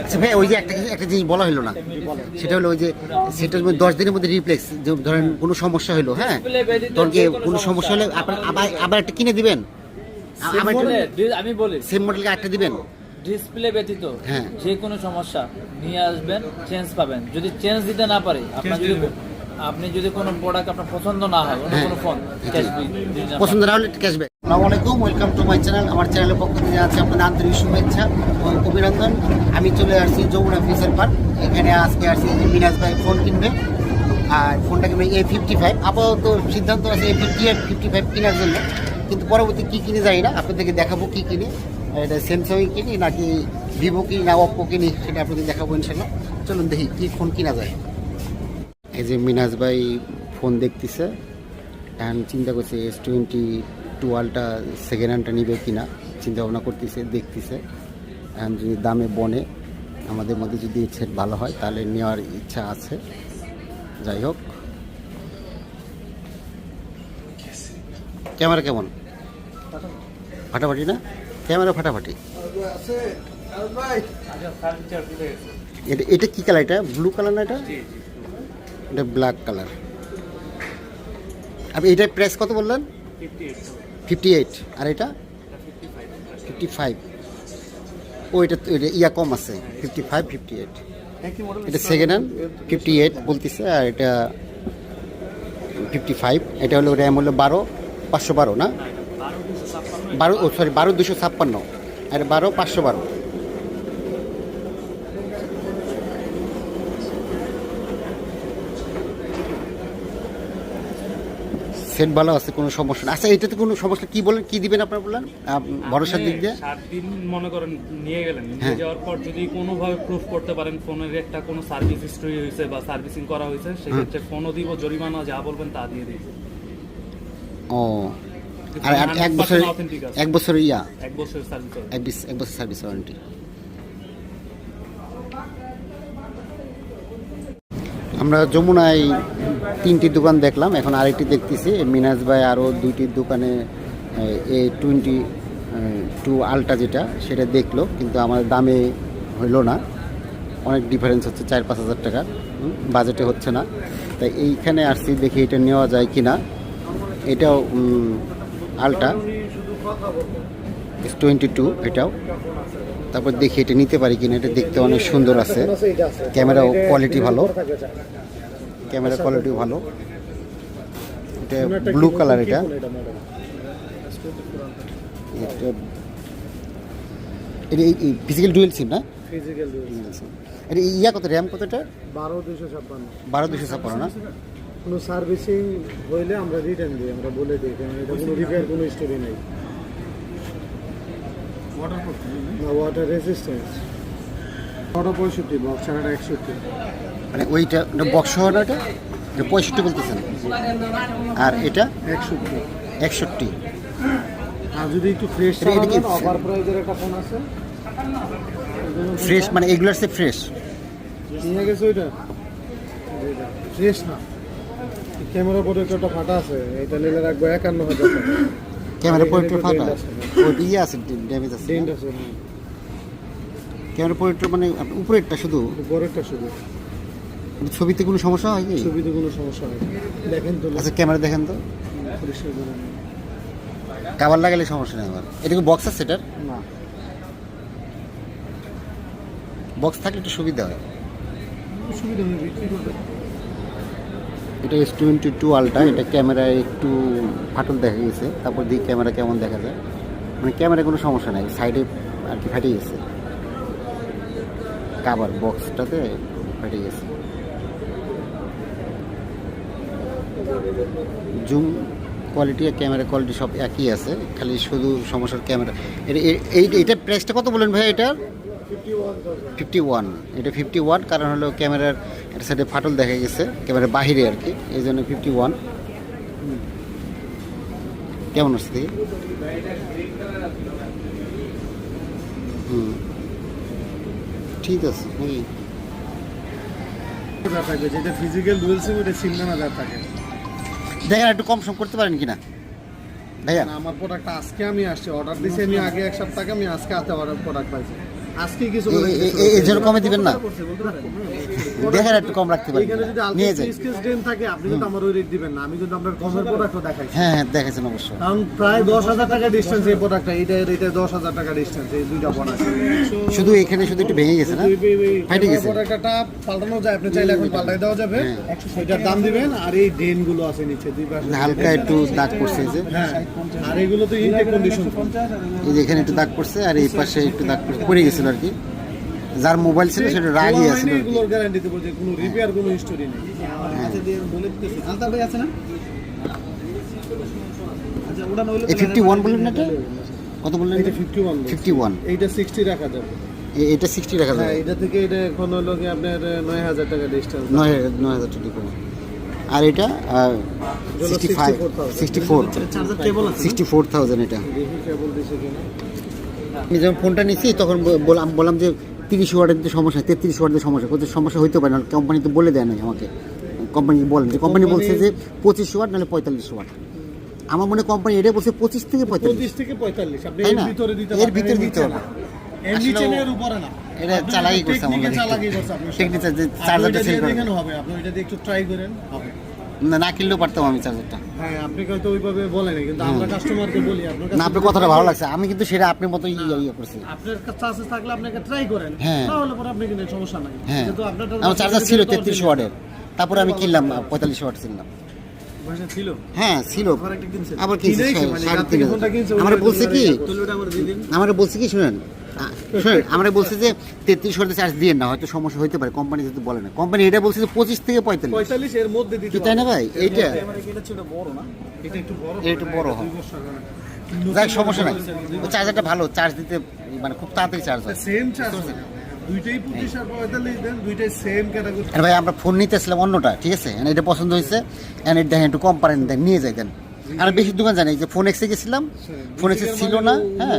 আচ্ছা ভাই ওই যে একটা একটা জিনিস বলা হলো না। সেটা হলো ওই যে সেটার মধ্যে দশ দিনের মধ্যে রিপ্লেক্স যে ধরেন কোনো সমস্যা হলো হ্যাঁ? তখন কি কোনো সমস্যা হলে আপনার আবার আবার একটা কিনে দিবেন? আমি বলি। সেম মডেলকে একটা দিবেন? ডিসপ্লে ব্যতীত হ্যাঁ। যে কোনো সমস্যা নিয়ে আসবেন চেঞ্জ পাবেন। যদি চেঞ্জ দিতে না পারে আপনার যদি আপনি যদি কোনো প্রোডাক্ট আপনার পছন্দ না হয় অন্য। কোনো ফোন ক্যাশ পছন্দ না হলে ক্যাশব্যাক আসসালামু আলাইকুম ওয়েলকাম টু মাই চ্যানেল আমার চ্যানেলের পক্ষ থেকে আছে আপনাদের আন্তরিক শুভেচ্ছা ও অভিনন্দন। আমি চলে আসছি যমুনা ফিচার পার্ক। এখানে আজকে আসছি যে মিনাজ ভাই ফোন কিনবে। আর ফোনটা কিনবে এ ফিফটি ফাইভ আপাতত সিদ্ধান্ত আছে এ ফিফটি আর ফিফটি ফাইভ কেনার জন্য। কিন্তু পরবর্তী কী কিনে যাই না। আপনাদেরকে দেখাবো কী কিনি। এটা স্যামসাং কিনি নাকি ভিভো কিনি না ওপ্পো কিনি সেটা আপনাদের দেখাবো ইনশাল্লাহ চলুন দেখি কী ফোন কিনা যায়। এই যে মিনাজ ভাই ফোন দেখতেছে এখন চিন্তা করছে এস টোয়েন্টি টুয়েলভটা সেকেন্ড হ্যান্ডটা নিবে কিনা চিন্তা ভাবনা করতেছে দেখতেছে। এখন যদি দামে বনে আমাদের মধ্যে যদি সেট ভালো হয় তাহলে নেওয়ার ইচ্ছা আছে। যাই হোক। ক্যামেরা কেমন? ফাটাফাটি না? ক্যামেরা ফাটাফাটি। এটা এটা কী কালার এটা? ব্লু কালার না এটা? এটা ব্ল্যাক কালার আপনি এটার প্রাইস কত বললেন? ফিফটি এইট আর এটা? ফিফটি ফাইভ ও এটা এটা ইয়া কম আছে। ফিফটি ফাইভ ফিফটি এইট এটা সেকেন্ড হ্যান্ড ফিফটি এইট বলতেছে আর এটা ফিফটি ফাইভ এটা হলো র্যাম হলো বারো পাঁচশো বারো না? বারো ও সরি বারো দুশো ছাপ্পান্ন। আর বারো পাঁচশো বারো। সেট ভালো আছে কোনো সমস্যা আচ্ছা এটাতে কোনো সমস্যা কি বলেন? কি দিবেন আপনার বললেন? ভরসার দিক দিয়ে? সাত দিন মনে করেন নিয়ে গেলেন। হ্যাঁ। নিয়ে যাওয়ার পর যদি কোনোভাবে প্রুফ করতে পারেন ফোনের একটা কোনো সার্ভিস হিস্টরি হয়েছে বা সার্ভিসিং করা হয়েছে সেক্ষেত্রে ফোনও দিব জরিমানা যা বলবেন তা দিয়ে দিই ও। আর এক বছর এক বছর ইয়া? এক বছরের সার্ভিস এক বছর সার্ভিস ওয়ারেন্টি আমরা যমুনায় তিনটি দোকান দেখলাম, এখন আরেকটি দেখতেছি মিনাজ ভাই আরও দুইটি দোকানে, এ টোয়েন্টি টু আলটা যেটা, সেটা দেখল, কিন্তু আমাদের দামে হইল না। অনেক ডিফারেন্স হচ্ছে, চার, পাঁচ হাজার টাকা বাজেটে হচ্ছে না। তাই এইখানে আসছি, দেখি এটা নেওয়া যায় কি না এটাও আলটা টোয়েন্টি টু এটাও। তারপর দেখি এটা নিতে পারি কিনা এটা দেখতে অনেক সুন্দর আছে। ক্যামেরা কোয়ালিটি ভালো। ক্যামেরা কোয়ালিটি ভালো। এটা ব্লু কালার এটা। এটা এটা ফিজিক্যাল ডুয়েল সিম না? ফিজিক্যাল এটা ইয়া কত র্যাম কত এটা? বারো দুশো ছাপ্পান্ন। বারো দুশো ছাপ্পান্ন না? কোনো সার্ভিসিং হইলে আমরা রিটার্ন দিই আমরা বলে দিই কারণ এটা কোনো রিপেয়ার কোনো স্টোরি নেই। ওয়াটার রেজিস্ট্যান্স ওটা পঁয়ষট্টি বক্স ছাড়াটা একষট্টি। মানে ওইটা বক্স সহ না এটা পঁয়ষট্টি বলতেছেন? আর এটা? একষট্টি। একষট্টি। আর যদি একটু ফ্রেশ অফার প্রাইজের একটা ফোন আছে। ফ্রেশ মানে এগুলার সে ফ্রেশ নিয়ে গেছে ওইটা? ফ্রেশ না। ক্যামেরা প্রোটেক্টরটা ফাটা আছে এটা নিলে রাখব একান্ন হাজার টাকা। ক্যামেরা একটু ফাটা। ওইটা ইয়ে আছে ড্যামেজ আছে ডেন্ট আছে হ্যাঁ। ক্যামেরা প্রোয়েক্টর মানে উপরেরটা শুধু? বড়টা শুধু। ছবিতে কোনো সমস্যা হয় কি? ছবিতে কোনো সমস্যা হয় দেখেন তো আচ্ছা ক্যামেরা দেখেন তো। পরিষ্কার করে কাবার লাগালে সমস্যা নেই আমার এটা কি বক্স আছে এটার? না। বক্স থাকলে একটু সুবিধা হয়। সুবিধা এটা এস টোয়েন্টি টু আলটা এটা ক্যামেরায় একটু ফাটল দেখা গেছে। তারপর দিয়ে ক্যামেরা কেমন দেখা যায়। মানে ক্যামেরায় কোনো সমস্যা নাই সাইডে আর কি ফাটে গেছে। কাবার বক্সটাতে ফাটে গেছে। জুম কোয়ালিটি আর ক্যামেরা কোয়ালিটি সব একই আছে, খালি শুধু সমস্যার ক্যামেরা এটা এই এইটা প্রাইসটা কত বলেন ভাই এটার? ফিফটি ওয়ান এটা ফিফটি ওয়ান কারণ হলো ক্যামেরার একটা সাইডে ফাটল দেখা গেছে একেবারে বাহিরে আর কি এই জন্য ফিফটি ওয়ান কেমন আসছে দেখি? হুম। ঠিক আছে নাকি থাকবে যেটা ফিজিক্যাল ডুয়েল সিম ওটা সিগন্যাল হাজার থাকে দেখেন একটু কম সম করতে পারেন কিনা? ভাইয়া না, আমার প্রোডাক্ট আজকে আমি আসছি অর্ডার দিছি আমি আগে এক সপ্তাহে আমি আজকে হাতে অর্ডার প্রোডাক্ট পাইছি। আজকে কিছু এ- এ- এ- এর জন্য কমে দিবেন না। দেখেন একটু কম রাখতে পারি নিয়ে যাই স্কেচ ডেন থাকে আপনি কিন্তু আমার ওই রেট দিবেন না। আমি কিন্তু আপনার কমের প্রোডাক্টও দেখাই হ্যাঁ হ্যাঁ দেখেছেন অবশ্য। কারণ প্রায় দশ হাজার টাকা ডিস্টেন্স এই প্রোডাক্টটা এইটা এটা দশ হাজার টাকা ডিস্টেন্স এই দুইটা প্রোডাক্ট শুধু এখানে শুধু একটু ভেঙে গেছে না? ফাইটে গেছে? প্রোডাক্টটা পাল্টানো যায় আপনি চাইলে এখন পাল্টাই দেওয়া যাবে। এটার দাম দিবেন আর এই ড্রেনগুলো আছে নিচে দুই পাশে। হালকা একটু দাগ পড়ছে যে। হ্যাঁ। আর এগুলো তো ইনটেক কন্ডিশন এই যে এখানে একটু দাগ পড়ছে আর এই পাশে একটু দাগ পড়ে গেছিল আর কি। যার মোবাইল ছিল সেটা রাগই আছে এগুলোর গ্যারান্টি দেবো যে কোনো রিপেয়ার কোনো হিস্টোরি নেই। আলতার ভাই আছে না? আচ্ছা ওটা নইলে বললেন না এটা? কত বললেন এটা ফিফটি ওয়ান ফিফটি ওয়ান এইটা সিক্সটি রাখা যাবে। এটা রাখা হ্যাঁ যাবে এটা থেকে এটা এখন হলো কি আপনার নয় হাজার টাকা ডিস্টেন্স নয় হাজার নয় হাজার টাকা করে। আর এটা sixty five 64,000 sixty four charger sixty four thousand এটা। কেবল দিছে কিনা? আমি যখন ফোনটা নিচ্ছি তখন বললাম বললাম যে তিরিশ ওয়ার্ডের তো সমস্যা তেত্রিশ ওয়ার্ডের সমস্যা। কোথাও সমস্যা হইতে পারে না কোম্পানি তো বলে দেয় না আমাকে। কোম্পানি বলেন যে কোম্পানি বলছে যে পঁচিশ ওয়াট নাহলে পঁয়তাল্লিশ ওয়াট আমার মনে কোম্পানি এটাই বলছে পঁচিশ থেকে পঁয়তাল্লিশ। থেকে পঁয়তাল্লিশ এর ভিতরে দিতে হবে। এটা চালাকি করছে আমাদের যে চার্জারটা সেল হবে আপনি দিয়ে একটু ট্রাই করেন হবে। না কিনলেও পারতাম আমি চার্জারটা। হ্যাঁ আপনি হয়তো ওইভাবে বলেন কিন্তু আমরা কাস্টমারকে বলি আপনার না আপনার কথাটা ভালো লাগছে। আমি কিন্তু সেটা আপনার মতো ইয়ে ইয়ে করছি। আপনার কাছে থাকলে আপনাকে ট্রাই করেন হ্যাঁ। তাহলে পরে আপনি কিনেন সমস্যা নাই। হ্যাঁ। আমার চার্জার ছিল তেত্রিশ ওয়াটের। তারপরে আমি কিনলাম পঁয়তাল্লিশ ওয়াট কিনলাম। হ্যাঁ ছিল। আবার কিনছি। মানে আমরা বলছি কি? আমার বলছি কি শুনেন? শুনেন আমরা বলছি যে তেত্রিশ ওয়াটের চার্জ দিয়ে না হয়তো সমস্যা হতে পারে কোম্পানি যদি বলে না। কোম্পানি এটা বলছে যে পঁচিশ থেকে পঁয়তাল্লিশ। পঁয়তাল্লিশ এর মধ্যে দিতে তাই না ভাই? এইটা এটা বড় না? এটা একটু বড় একটু বড় হয়। যাক সমস্যা নাই। চার্জারটা ভালো চার্জ দিতে মানে খুব তাড়াতাড়ি চার্জ হয়। সেম চার্জ দুইটাই পঁচিশ আর পঁয়তাল্লিশ দেন দুইটাই সেম ক্যাটাগরি আর ভাই আমরা ফোন নিতে আসলাম অন্যটা ঠিক আছে? এটা পছন্দ হয়েছে। এন্ড দেখেন একটু কম পারেন দেন নিয়ে যাই দেন। আর বেশি দোকান জানি যে ফোন এক্সে গেছিলাম ফোন এক্সে ছিল না হ্যাঁ।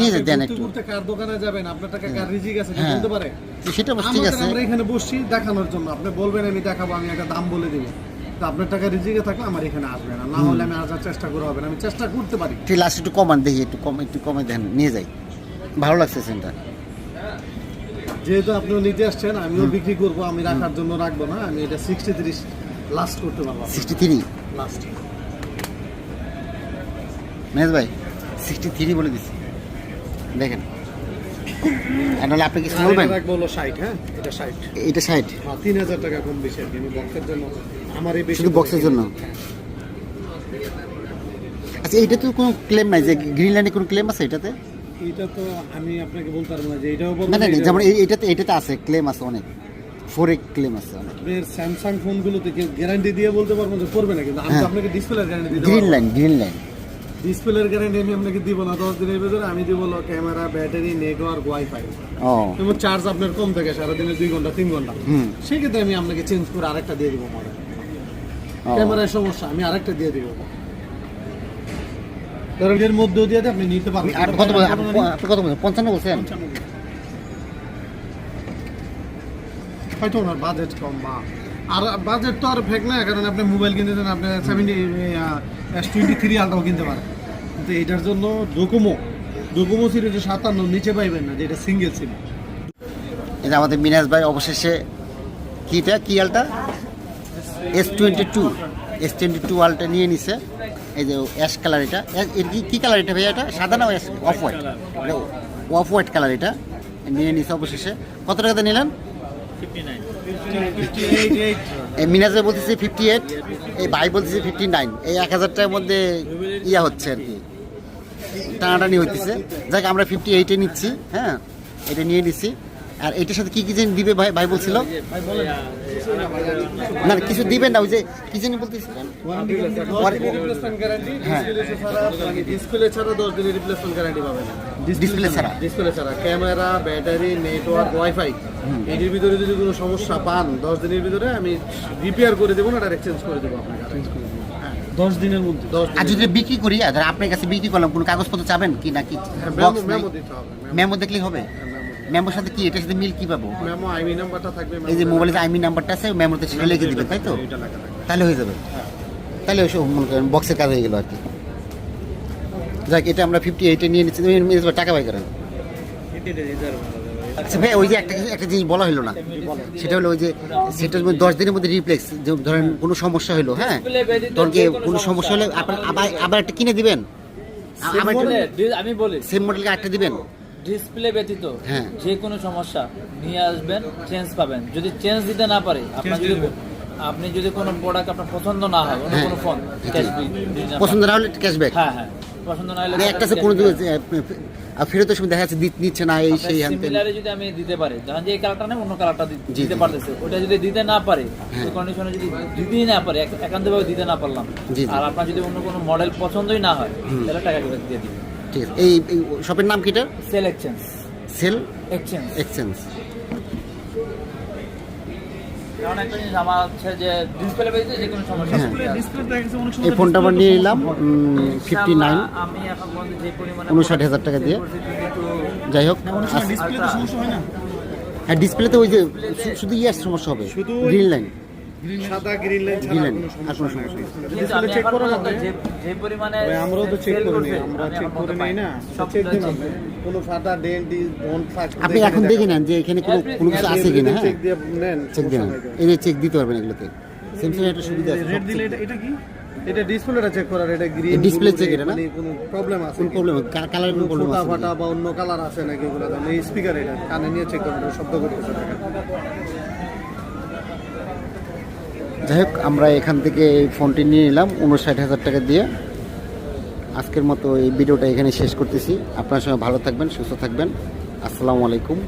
নিয়ে দেন একটু। কার দোকানে যাবেন আপনার টাকা কার রিজিক আছে হ্যাঁ। বলতে পারে। সেটা ঠিক আছে। আমরা এখানে বসছি দেখানোর জন্য। আপনি বলবেন আমি দেখাবো আমি একটা দাম বলে দিব। তো আপনার টাকা রিজিকে থাকলে আমার এখানে আসবে না। না হলে আমি আসার চেষ্টা করে হবে না। আমি চেষ্টা করতে পারি। ঠিক লাস্ট একটু কমান দেখি একটু কম একটু কমে দেন নিয়ে যাই। ভালো লাগছে সেন্টার যেহেতু আপনিও নিতে আসছেন আমিও বিক্রি করব আমি রাখার জন্য রাখব না। আমি এটা সিক্সটি তিরিশ লাস্ট করতে পারব সিক্সটি থ্রি লাস্ট মেহেজ ভাই সিক্সটি থ্রি বলে দিচ্ছি দেখেন। আর নাহলে আপনি কিছু বলবেন? রাখব ষাট হ্যাঁ? এটা ষাট। এটা সাইড হ্যাঁ তিন হাজার টাকা কম বেশি আর কি বক্সের জন্য আমার এই শুধু বক্সের জন্য? আচ্ছা এইটা তো কোনো ক্লেম নাই যে কোনো ক্লেম আছে এটাতে? এটা তো আমি আপনাকে বলতে পারব না যে এটাও না যেমন এটাতে আছে ক্লেম আছে অনেক। ফোরে ক্লেম আছে অনেক। স্যামসাং ফোনগুলোতে গ্যারান্টি দিয়ে বলতে পারব যে করবে না কিন্তু আমি হ্যাঁ। আপনাকে ডিসপ্লের গ্যারান্টি দিতে গ্রিন পারব লাইন গ্রিন লাইন ডিসপ্লের গ্যারান্টি আমি আপনাকে দিব না দশ দিনের ভিতরে আমি দিব ক্যামেরা ব্যাটারি নেটওয়ার্ক ওয়াইফাই এবং চার্জ আপনার কম থাকে সারাদিনে দুই ঘণ্টা তিন ঘণ্টা। সেক্ষেত্রে আমি আপনাকে চেঞ্জ করে আরেকটা দিয়ে দিব মডেল ও। ক্যামেরার সমস্যা আমি আরেকটা দিয়ে দিব। কারণ এর মধ্যেও দিয়ে আপনি নিতে পারবেন। আর কত আপনি আপনি কত বলছেন পঞ্চান্ন বলছেন? হয়তো ওনার বাজেট কম বা আর বাজেট তো আর ফেক না কারণ আপনি মোবাইল কিনতে চান আপনি সেভেন্টি এস টোয়েন্টি থ্রি আলটাও কিনতে পারেন। কিন্তু এটার জন্য ডোকোমো ডোকোমো সিরিজে সাতান্ন নিচে পাইবেন না যে এটা সিঙ্গেল সিম এটা আমাদের মিনাজ ভাই অবশেষে কিটা? কি ultra? S twenty two S twenty two ultra নিয়ে নিছে। এই যে অ্যাশ কালার এটা। এর কি কি কালার এটা ভাইয়া এটা? সাদা না off white off white colour এটা। নিয়ে নিছে অবশেষে। কত টাকাতে নিলেন? মিনাজ বলতেছে ফিফটি এইট এই ভাই বলতেছে ফিফটি নাইন এই এক হাজার টাকার মধ্যে ইয়া হচ্ছে আর কি। টানাটানি হইতেছে। যাক, আমরা ফিফটি এইটে নিচ্ছি হ্যাঁ? এটা নিয়ে নিচ্ছি আর এটার সাথে কী কী যেন দিবে ভাই ভাই বলছিল? না কিছু দিবেন না ওই যে কি জানি বলতেছিলেন রিপ্লেসমেন্ট গ্যারান্টি হ্যাঁ। ছাড়া ডিসপ্লে ছাড়া দশ দিনের রিপ্লেসমেন্ট গ্যারান্টি পাবেন। ডিসপ্লে ছাড়া। ডিসপ্লে ছাড়া। ক্যামেরা ব্যাটারি নেটওয়ার্ক ওয়াইফাই এটির ভিতরে যদি কোনো সমস্যা পান দশ দিনের ভিতরে আমি রিপেয়ার করে দেবো না এটা এক্সচেঞ্জ করে দেবো আপনাকে। দশ দিনের মধ্যে। দশ আর যদি বিক্রি করি আর আপনার কাছে বিক্রি করলাম কোনো কাগজপত্র চাবেন কি নাকি বক্স মেমো দিতে হবে মেমো দেখলেই হবে? মেমোর সাথে কি এটার সাথে মিল কি পাবো? মেমো আইমি নাম্বারটা থাকবে এই যে মোবাইলে আইমি নাম্বারটা আছে মেমোতে সেটা লিখে দিবেন তাই তো? তাহলে হয়ে যাবে। তাহলে ওই সব মনে করেন বক্সের কাজ হয়ে গেল আর কি। যাক এটা আমরা ফিফটি এইটে নিয়ে নিচ্ছি তুমি টাকা বাই করেন। আচ্ছা ভাই ওই যে একটা একটা জিনিস বলা হলো না সেটা হলো ওই যে সেটা দশ দিনের মধ্যে রিপ্লেক্স যে ধরেন কোনো সমস্যা হলো হ্যাঁ? তখন কি যে কোনো সমস্যা হলে আপনার আবার আবার একটা কিনে দিবেন? আমি বলি। সেম মডেলকে একটা দিবেন? ডিসপ্লে ব্যতীত হ্যাঁ। যে কোনো সমস্যা নিয়ে আসবেন চেঞ্জ পাবেন যদি চেঞ্জ দিতে না পারে আপনার যদি আপনি যদি কোনো প্রোডাক্ট আপনার পছন্দ না হয় অন্য হ্যাঁ। কোনো ফোন ক্যাশ পছন্দ না হলে ক্যাশব্যাক হ্যাঁ হ্যাঁ পছন্দ না হলে মানে একটা কোনো আহ, আহ, সময় দেখা যাচ্ছে দিত- নিচ্ছে না এই সেই হ্যান। সিমিলারে যদি আমি দিতে পারি ধরেন যে এই কালারটা নেই অন্য কালারটা দিতে পারতেছে ওটা যদি দিতে না পারে হ্যাঁ। ওই কন্ডিশনে যদি দিতেই না পারে একান্তভাবে দিতে না পারলাম। আর আপনার যদি অন্য কোনো মডেল পছন্দই না হয় তাহলে টাকা ফেরত দিয়ে দিবেন ঠিক আছে। এই এই শপের নাম কিটা? Sell exchange sell exchange exchange আমার হ্যাঁ। এই ফোনটা আবার নিয়ে নিলাম ফিফটি নাইন ইনশাআল্লাহ আমি এখন পর্যন্ত যে পরিমাণে উনষাট হাজার টাকা দিয়ে। যাই হোক তো সমস্যা হয় না। হ্যাঁ ডিসপ্লেতে ওই যে শুধু ইয়ার সমস্যা হবে শুধু গ্রিন লাইন সাদা গ্রিন লাইন ছাড়া কোনো সমস্যা সমস্যা নেই। কিন্তু চেক করা লাগবে যে যে পরিমাণে আমরাও তো চেক আমরা চেক করে না। চেক দিন আপনি। কোনো ফাটা ডেন্ট ডোন্ট ফাক আপনি এখন দেখে নেন যে এখানে কোনো কোনো কিছু আছে কিনা হ্যাঁ। চেক দিয়ে নেন চেক দিয়ে এই যে চেক দিতে পারবেন এগুলোতে। স্যামসাং একটা সুবিধা আছে রেড দিলে এটা এটা কি? এটা ডিসপ্লেটা চেক করার এটা গ্রিন এই display এটা না? মানে কোনো প্রবলেম আছে কোন প্রবলেম কালারের কোনো কোনো প্রবলেম আছে ফাটা বা অন্য কালার আছে নাকি ওগুলো এই স্পিকার এটা কানে নিয়ে চেক শব্দ করতেছে। যাই হোক আমরা এখান থেকে এই ফোনটি নিয়ে নিলাম, উনষাট হাজার টাকা দিয়ে। আজকের মতো এই ভিডিওটা এখানে শেষ করতেছি। আপনার সঙ্গে ভালো থাকবেন, সুস্থ থাকবেন। আসসালামু আলাইকুম।